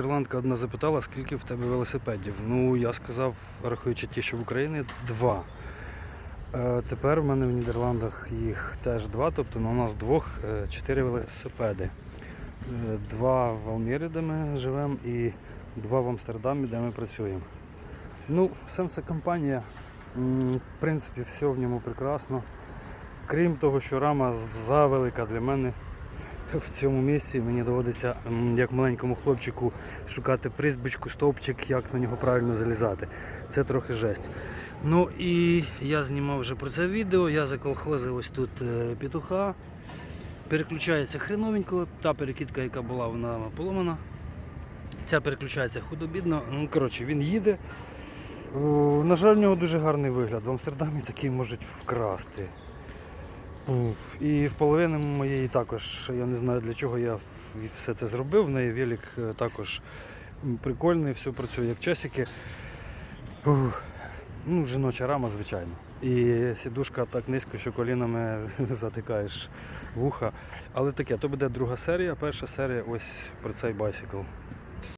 Ірландка одна запитала, скільки в тебе велосипедів. Ну, я сказав, рахуючи ті, що в Україні, два. Е, тепер в мене в Нідерландах їх теж два, тобто на нас двох е, чотири велосипеди. Е, два в Алмірі, де ми живемо, і два в Амстердамі, де ми працюємо. Ну, Сенса компанія, в принципі, все в ньому прекрасно. Крім того, що рама завелика для мене в цьому місці мені доводиться, як маленькому хлопчику, шукати призбочку, стовпчик, як на нього правильно залізати. Це трохи жесть. Ну і я знімав вже про це відео, я заколхозив ось тут е, петуха. Переключається хреновенько, та перекидка, яка була, вона поломана. Ця переключається худобідно. Ну, коротше, він їде. На жаль, в нього дуже гарний вигляд. В Амстердамі такий можуть вкрасти. І в половини моєї також, я не знаю для чого я все це зробив. В неї велик е, також прикольний, все працює як часики. Ух, Ну, жіноча рама, звичайно. І сідушка так низько, що колінами затикаєш вуха. Але таке, то буде друга серія. Перша серія ось про цей байсикл.